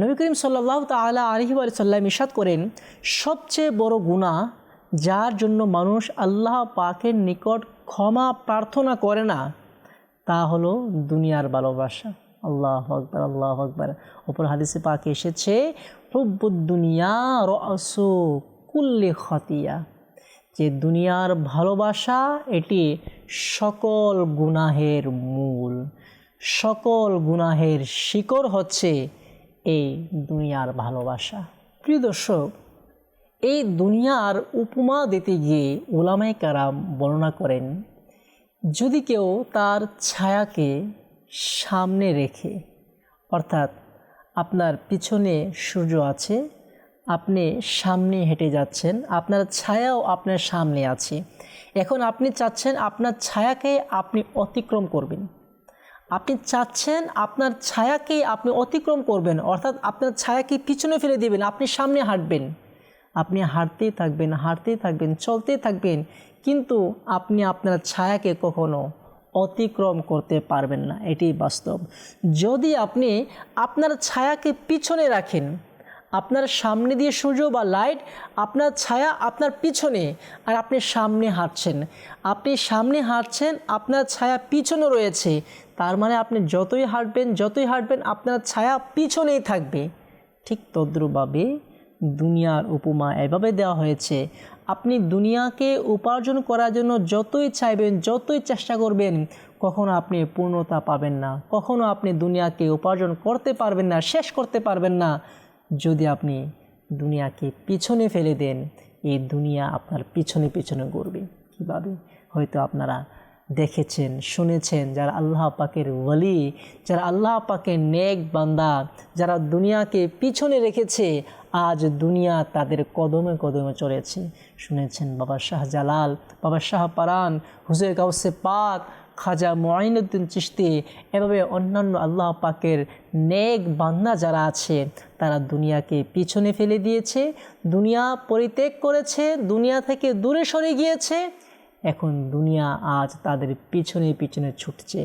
নবী করিম সাল্লাহ তালা আলহি সাল্লাম ইসাদ করেন, সবচেয়ে বড় গুণা যার জন্য মানুষ আল্লাহ পাকের নিকট ক্ষমা প্রার্থনা করে না, তা হলো দুনিয়ার ভালোবাসা। আল্লাহ আকবর আল্লাহ আকবর। ওপর হাদিসে পাকে এসেছে দুনিয়া রসু কুল্লে খতিয়া। যে দুনিয়ার ভালোবাসা, এটি সকল গুনাহের মূল। সকল গুনাহের শিকড় হচ্ছে এই দুনিয়ার ভালোবাসা। প্রিয় দর্শক, এই দুনিয়ার উপমা দিতে গিয়ে ওলামাই কারাম বর্ণনা করেন, যদি কেউ তার ছায়াকে সামনে রেখে, অর্থাৎ আপনার পিছনে সূর্য আছে, আপনি সামনে হেঁটে যাচ্ছেন, আপনার ছায়াও আপনার সামনে আছে, এখন আপনি চাচ্ছেন আপনার ছায়াকে আপনি অতিক্রম করবেন। আপনি চাচ্ছেন আপনার ছায়াকে আপনি অতিক্রম করবেন, অর্থাৎ আপনার ছায়াকে পিছনে ফেলে দেবেন, আপনি সামনে হাঁটবেন। আপনি হাঁটতেই থাকবেন হাঁটতেই থাকবেন, চলতেই থাকবেন, কিন্তু আপনি আপনার ছায়াকে কখনো অতিক্রম করতে পারবেন না। এটি বাস্তব। যদি আপনি আপনার ছায়াকে পিছনে রাখেন আপনার সামনে দিয়ে সূর্য বা লাইট আপনার ছায়া আপনার পিছনে, আর আপনি সামনে হাঁটছেন। আপনি সামনে হাঁটছেন, আপনার ছায়া পিছনে রয়েছে। তার মানে আপনি যতই হাঁটবেন যতই হাঁটবেন, আপনার ছায়া পিছনেই থাকবে। ঠিক তদ্রুপভাবে দুনিয়ার উপমা এভাবে দেওয়া হয়েছে, আপনি দুনিয়াকে উপার্জন করার জন্য যতই চাইবেন, যতই চেষ্টা করবেন, কখনো আপনি পূর্ণতা পাবেন না, কখনো আপনি দুনিয়াকে উপার্জন করতে পারবেন না, শেষ করতে পারবেন না। যদি আপনি দুনিয়াকে পিছনে ফেলে দেন, এই দুনিয়া আপনার পিছনে পিছনে ঘুরবে। কীভাবে? হয়তো আপনারা দেখেছেন, শুনেছেন, যারা আল্লাহ পাকের ওয়ালি, যারা আল্লাহ পাকের নেক বান্দা, যারা দুনিয়াকে পিছনে রেখেছে, আজ দুনিয়া তাদের কদমে কদমে চলেছে। শুনেছেন বাবা শাহ জালাল বাবা শাহ পারান হুজুর গাউসে পাক খাজা মঈনুদ্দিন চিস্তি এভাবে অন্যান্য আল্লাহ পাকের নেক বান্না যারা আছে, তারা দুনিয়াকে পিছনে ফেলে দিয়েছে, দুনিয়া পরিত্যাগ করেছে, দুনিয়া থেকে দূরে সরে গিয়েছে, এখন দুনিয়া আজ তাদের পিছনে পিছনে ছুটছে।